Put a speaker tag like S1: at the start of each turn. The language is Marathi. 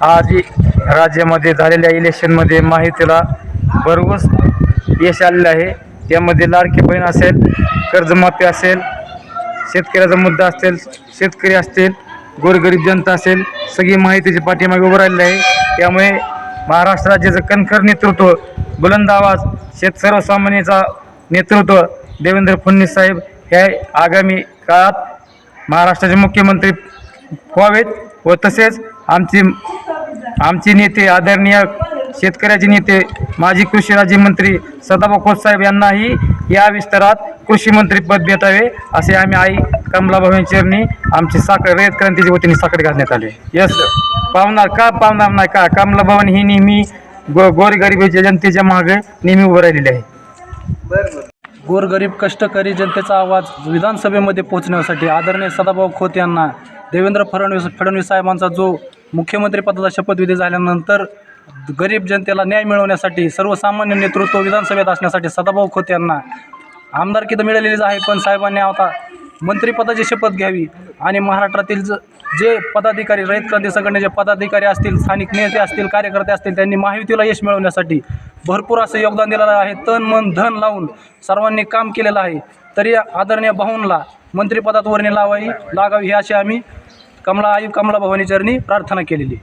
S1: आज राज्यामध्ये झालेल्या इलेक्शनमध्ये माहितीला भरघोस यश आलेलं आहे. त्यामध्ये लाडकी बहीण असेल कर्जमाफी असेल शेतकऱ्याचा मुद्दा असेल शेतकरी असतील गोरगरीब जनता असेल सगळी माहितीची पाठीमागे उभं राहिलेलं आहे. त्यामुळे महाराष्ट्र राज्याचं कणखर नेतृत्व बुलंद आवाज शेत सर्वसामान्याचा नेतृत्व देवेंद्र फडणवीस साहेब हे आगामी काळात महाराष्ट्राचे मुख्यमंत्री व्हावेत व तसेच आमची आमचे नेते आदरणीय शेतकऱ्याचे नेते माजी कृषी राज्यमंत्री सदाभाऊ खोतसाहेब यांनाही या विस्तारात कृषी मंत्री पद भेटावे असे आम्ही आई कमलाभाऊ चरणी आमची साखर रयत क्रांतीच्या वतीने साखर घालण्यात आले. यस पावणार का पावणार नाही का? कमलाभवन ही नेहमी गो गोरगरिबीच्या जनतेच्या मागे नेहमी उभं राहिलेली आहे.
S2: गोरगरीब कष्टकरी जनतेचा आवाज विधानसभेमध्ये पोहोचण्यासाठी आदरणीय सदाभाऊ खोत यांना देवेंद्र फडणवीस फडणवीस साहेबांचा जो मुख्यमंत्रीपदाचा शपथविधी झाल्यानंतर गरीब जनतेला न्याय मिळवण्यासाठी सर्वसामान्य नेतृत्व विधानसभेत असण्यासाठी सदाभाऊ खोत यांना आमदारकी तर मिळालेलीच आहे पण साहेबांनी आता मंत्रिपदाची शपथ घ्यावी आणि महाराष्ट्रातील ज जे पदाधिकारी रयत क्रांती संघटनेचे पदाधिकारी असतील स्थानिक नेते असतील कार्यकर्ते असतील त्यांनी महायुतीला यश मिळवण्यासाठी भरपूर असं योगदान दिलेलं आहे. तन मन धन लावून सर्वांनी काम केलेलं आहे. तरी आदरणीय भाऊंला मंत्रिपदात वर्णी लावावी लागावी ही अशी आम्ही कमला आई कमला भवानी चरणी प्रार्थना केलेली.